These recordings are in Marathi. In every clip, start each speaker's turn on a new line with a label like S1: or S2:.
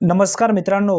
S1: नमस्कार मित्रांनो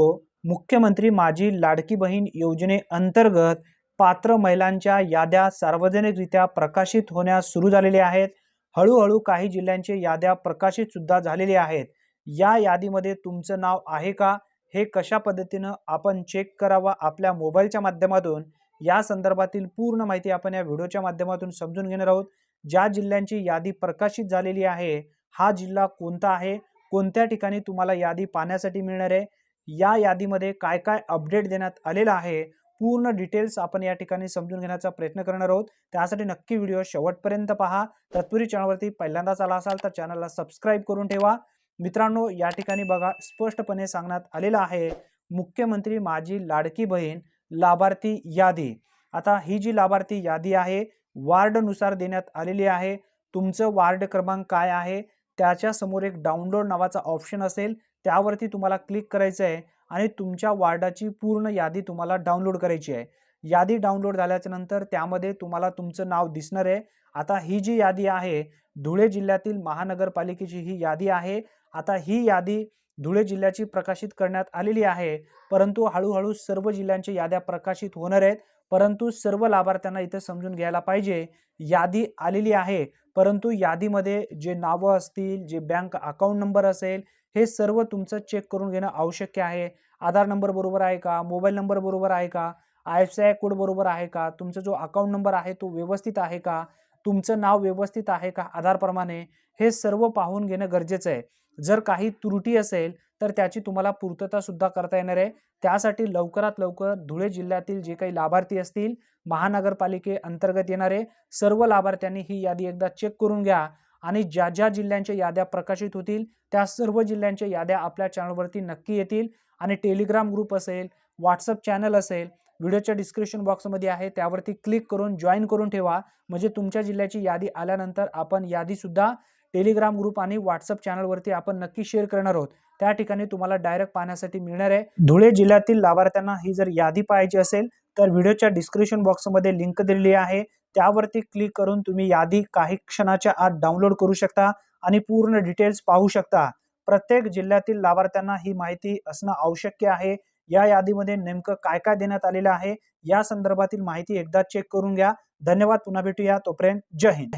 S1: मुख्यमंत्री माझी लाडकी बहीण योजनेअंतर्गत पात्र महिलांच्या याद्या सार्वजनिकरित्या प्रकाशित होण्यास सुरू झालेल्या आहेत. हळूहळू काही जिल्ह्यांचे याद्या प्रकाशित सुद्धा झालेले आहेत. या यादीमध्ये तुमचं नाव आहे का? हे कशा पद्धतीनं आपण चेक करावं? आपल्या मोबाईलच्या माध्यमातून. या संदर्भातील पूर्ण माहिती आपण या व्हिडिओच्या माध्यमातून समजून घेणार आहोत. ज्या जिल्ह्यांची यादी प्रकाशित झालेली आहे हा जिल्हा कोणता आहे? कोणत्या ठिकाणी तुम्हाला यादी पाहण्यासाठी मिळणार आहे? या यादीमध्ये काय काय अपडेट देण्यात आलेलं आहे? पूर्ण डिटेल्स आपण या ठिकाणी समजून घेण्याचा प्रयत्न करणार आहोत. त्यासाठी नक्की व्हिडिओ शेवटपर्यंत पहा. तत्पूर्वी चॅनलवरती पहिल्यांदाच आला असाल तर चॅनलला सबस्क्राईब करून ठेवा. मित्रांनो या ठिकाणी बघा स्पष्टपणे सांगण्यात आलेलं आहे. मुख्यमंत्री माझी लाडकी बहीण लाभार्थी यादी. आता ही जी लाभार्थी यादी आहे वार्डनुसार देण्यात आलेली आहे. तुमचं वार्ड क्रमांक काय आहे? त्याच्यासमोर एक डाउनलोड नावाचा ऑप्शन असेल त्यावरती तुम्हाला क्लिक करायचं आहे आणि तुमच्या वार्डाची पूर्ण यादी तुम्हाला डाउनलोड करायची आहे. यादी डाउनलोड झाल्याच्यानंतर त्यामध्ये तुम्हाला तुमचं नाव दिसणार आहे. आता ही जी यादी आहे धुळे जिल्ह्यातील महानगरपालिकेची ही यादी आहे. आता ही यादी धुळे जिल्ह्याची प्रकाशित करण्यात आलेली आहे. परंतु हळूहळू सर्व जिल्ह्यांच्या याद्या प्रकाशित होणार आहेत. परंतु सर्व लाभार्थ्यांना इथे समजून घ्यायला पाहिजे. यादी आलेली आहे. परंतु यादीमध्ये जे नावं असतील जे बँक अकाउंट नंबर असेल हे सर्व तुमचं चेक करून घेणं आवश्यक आहे. आधार नंबर बरोबर आहे का? मोबाईल नंबर बरोबर आहे का? I F S C code बरोबर आहे का? तुमचा जो अकाउंट नंबर आहे तो व्यवस्थित आहे का? तुमचं नाव व्यवस्थित आहे का? आधारप्रमाणे हे सर्व पाहून घेणं गरजेचं आहे. जर काही त्रुटी असेल तर त्याची तुम्हाला पूर्तता सुद्धा करता येणार आहे. त्यासाठी लवकरात लवकर धुळे जिल्ह्यातील जे काही लाभार्थी असतील महानगरपालिके अंतर्गत येणारे सर्व लाभार्थ्यांनी ही यादी एकदा चेक करून घ्या आणि ज्या ज्या जिल्ह्यांच्या याद्या प्रकाशित होतील त्या सर्व जिल्ह्यांच्या याद्या आपल्या चॅनलवरती नक्की येतील आणि टेलिग्राम ग्रुप असेल व्हॉट्सअप चॅनल असेल व्हिडिओच्या डिस्क्रिप्शन बॉक्समध्ये आहे. त्यावरती क्लिक करून जॉईन करून ठेवा. म्हणजे तुमच्या जिल्ह्याची यादी आल्यानंतर आपण यादीसुद्धा टेलिग्राम ग्रुप आणि व्हॉट्सअप चॅनलवरती आपण नक्की शेअर करणार आहोत. त्या ठिकाणी तुम्हाला डायरेक्ट पाहण्यासाठी मिळणार आहे. धुळे जिल्ह्यातील लाभार्थ्यांना ही जर यादी पाहायची असेल तर व्हिडिओच्या डिस्क्रिप्शन बॉक्समध्ये लिंक दिलेली आहे. त्यावरती क्लिक करून तुम्ही यादी काही क्षणाच्या आत डाउनलोड करू शकता आणि पूर्ण डिटेल्स पाहू शकता. प्रत्येक जिल्ह्यातील लाभार्थ्यांना ही माहिती असणं आवश्यक आहे. या यादीमध्ये नेमकं काय काय देण्यात आलेलं आहे? या संदर्भातील माहिती एकदा चेक करून घ्या. धन्यवाद. पुन्हा भेटूया. तोपर्यंत जय हिंद.